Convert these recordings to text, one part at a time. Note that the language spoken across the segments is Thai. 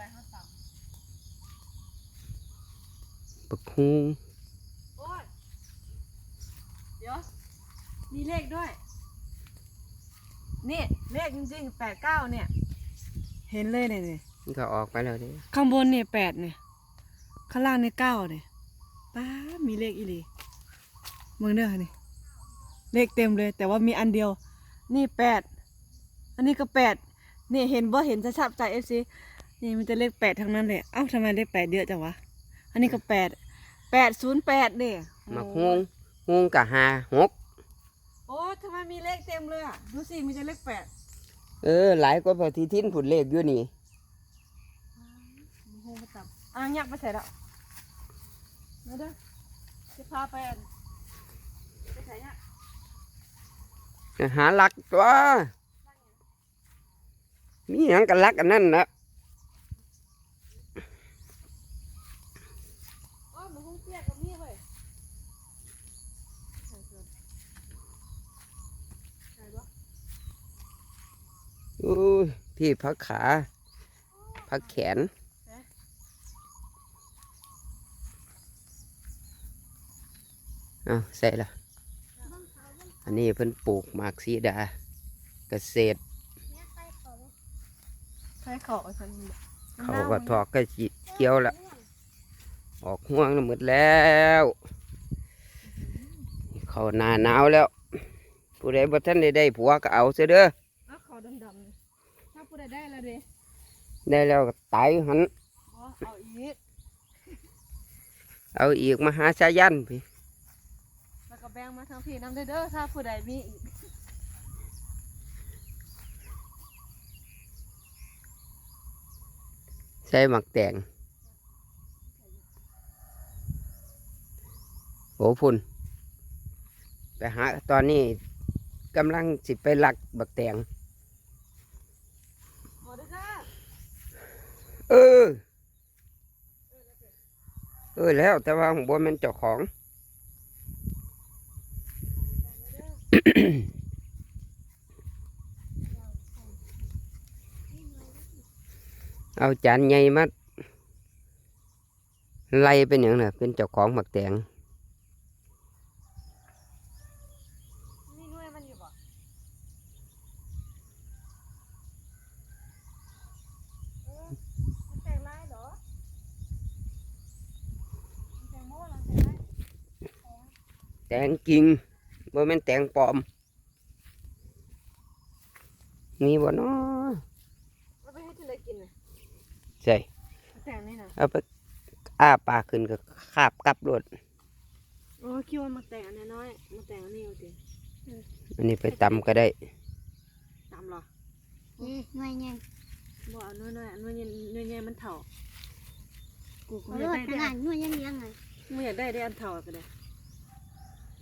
วยเขาสั่งบักฮุงโอ้ยเดี๋ยวมีเลขด้วย นี่เลขจริงๆแปดเก้าเนี่ย เห็นเลยเนี่ยมันก็ออกไปแล้วเด้ข้างบนเนี่ยแปดเนี่ย ข้างล่างเนี่ยเก้าเนี่ยป้าบมีเลขอีหลีเมืองเด้อนี่เลขเต็มเลย แต่ว่ามีอันเดียว นี่แปดอันนี้ก็แปดนี่เห็นบ่เห็นจะชับใจเอฟซี นี่มันจะเลขแปดทั้งนั้นเลยเอ้าทำไมเลขแปดเยอะจังวะ อันนี้ก็แปดแปดศูนย์แปดเนี่ยบักฮุงฮุงกับหาหกโอ้ทำไมมีเลขเต็มเลยอะดูสิมีแต่เลขแปดเออ หลายกว่าปฏิทินผุดเลขอยู่นี่โหมาตับอะยักไปใส่แล้วมาเด้อจะพาไปอันไปใส่เนี่ยหาหลักตัวมีหยังกันลักอันนั้นนะ อ๋อหมูหุ้งเตี้ยกับนี่เว้ยใส่เกินใส่ปะอู้ยพี่พักขา พักแขน เอาใส่ละอันนี้เพิ่นปลูกหมากซีดา เกษตร ใส่เขาเอาฉันเขาก็ทอกก็จิเกี่ยวละ ออกห่วงแล้วหมดแล้ว เขาหนาหนาวแล้ว ผู้ใดบ่ทันได้ได้ผัวก็เอาเสียเด้อเอาเขาดำๆนี่ถ้าผู้ใดได้แล้วเด้ได้แล้วก็ตายหัน อ๋อเอาอีกเอาอีกมาหาชายันพี่แล้วก็แบ่งมาทางพี่น้ำเด้อเด้อถ้าผู้ใดมีอีกใส่หมักแตง โอ้พุ่นไปหาตอนนี้กำลังสิไปหลักบักแตงหมดเด้อจ้าเออ เออแล้วแต่ว่าของบนมันเจ้าของเอาจานใหญ่มาไล่เป็นอย่างน่ะเป็นเจ้าของหมักแตง มีหน่วยมันอยู่บ่เออมัน แต่งลายเหรอมันแต่งโม่เหรอแต่งลายแตงจริงบ่แม่นแตงปลอม มีบ่เนาะเอาไปให้ที่เลยกินน่ะใช่แต่งนี่นะเอาไปอ้าปากขึ้นก็คาบกลับรถโอ้คิดว่ามาแต่งอันน้อยๆมาแต่งอันนี้เอาดิอันนี้ไปตำก็ได้ตามเหรอ นี่หน่วยยัง บ่เอาน้อยๆอันน้อยๆน้อยๆมันเถ่ากูก็เอาอยากรถได้ขได้นาดหน่วยยังยังไงมึงอยากได้ได้อันเถ่าก็ได้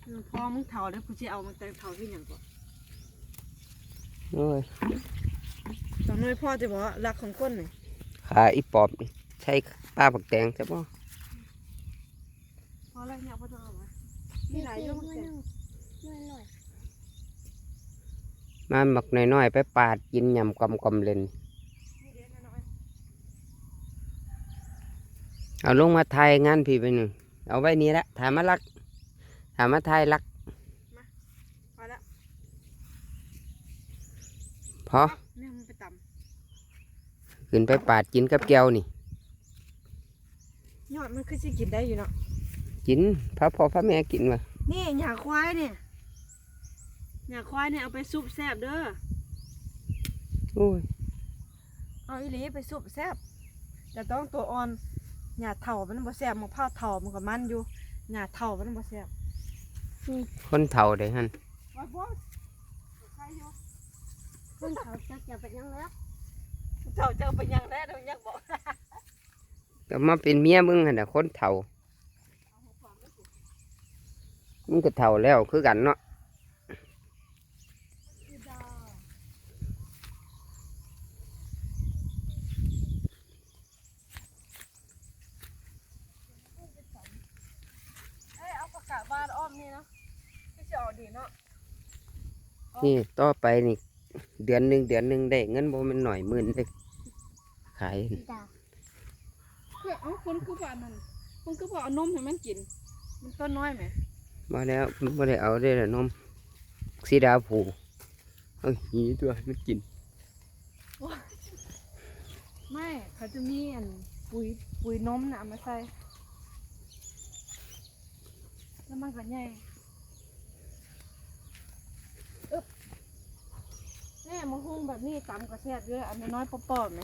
อืมพอมึงเถ่าแล้วกูจะเอามาแต่งเถ่าที่หยังก่อนโอ้ยตอนน้อยพ่อจะบอกว่ารักของคนนี่ขาอีปอบนี่ใช่ป้าบักแตงใช่ปะพอแล้วเนี่ยพ่อต้องเอามามีหลายอยุ่งหน่วยแต่หนึ่งหน่วยหน่อยมาหมักน้อยๆไปปาดกินยำกำกำเล่นนี่เดี๋ยวน้อย เอาลงมาทายงานพี่ไปหนึ่งเอาไว้นี่ละถามมาลัก ถามมาทายลักๆพอแล้วพอเนี่ยมันไปต่ขึ้นไปปาดกินกับแก้วนี่ำยอดมันคือสิกินได้อยู่เนาะกินพระพ่อพระแม่กินมานี่หญ้าควายเนี่ยหญ้าควายเนี่ยเอาไปซุปแซ่บเด้อโอ้ยเอาอีหลีไปซุปแซ่บแต่ต้องตัวอ่อน หญ้าเถ่ามันบ่แซ่บมะพร้าวเถ่ามันก็มันอยู่หญ้าเถ่ามันบ่แซ่บคนเฒ่าได้ฮันว่าบ่ใครอยู่คนเขาจะจะไปยังแล้วเจ้าเจ้าไปยังแล้วเดี๋ยวยังบอกก็มาเป็นเมียมึงหั่นน่ะคนเฒ่ามึงก็เฒ่าแล้วคือกันเนาะ เอ้ยเอาประกาศบ้านอ้อมนี่เนาะที่จะออกดีเนาะนี่ต่อไปนี่ เดือนหนึ่งเดือนหนึ่งได้เงินบ่แมันหน่อยหมื่นเลยขายจ้าคือเอาคนคือว่านั่นคนคือว่าเอานมให้มันกิน มันต้นน้อยไหมมาแล้วมันไม่ได้เอาได้ละนมสีดาผูเอาหีตัวให้มันกิน ไม่เขาจะมีอันปุ๋ยปุ๋ยนมนะเอามาใส่แล้วมันก็ใหญ่อึ๊บแน่มาหุ้ง แบบนี้ตำกระแทกเยอะอันน้อยๆปอๆไหม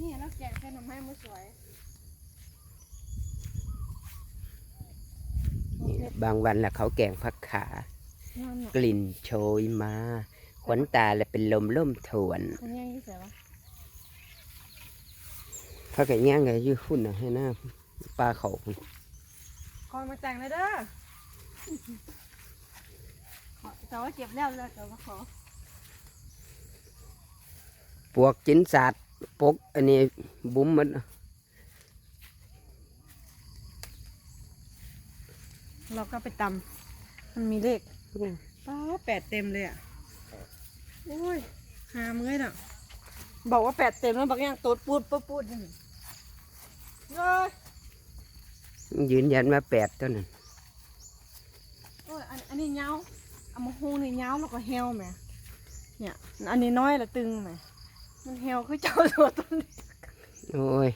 นี่แล้วแกงแค่น้ำให้มันสวยนี่บางวันละเขาแกงผักขานั่นน่ะกลิ่นโชยมาขวัญตาและเป็นลมล่มถวนมันยังยี่ใส่ปะพักกันย่างไงยื้อหุ่นน่ะให้หน้าปลาเขาพุ่น คอยมาแต่งเลยเด้อขอแต่ว่าเก็บแล้วแล้วเดี๋ยวมาขอปวกจินสาดปกอันนี้บุ้มมันเราก็ไปตำมันมีเลขป้าแปดเต็มเลยอะโอ้ยหาเมื่อยน่ะ บอกว่าแปดเต็มแล้วบอกยังตูดปูดปูดปูดนี่เอ้ย ยืนยันว่าแปดเท่านั้นโอ้ยอันอันนี้เงาเอามาหูนี่เงาแล้วก็เฮวแหมเนี่ย อันนี้น้อยละตึงแหมมันเฮวคือเจ้าตัวต้นนี้โอ้ย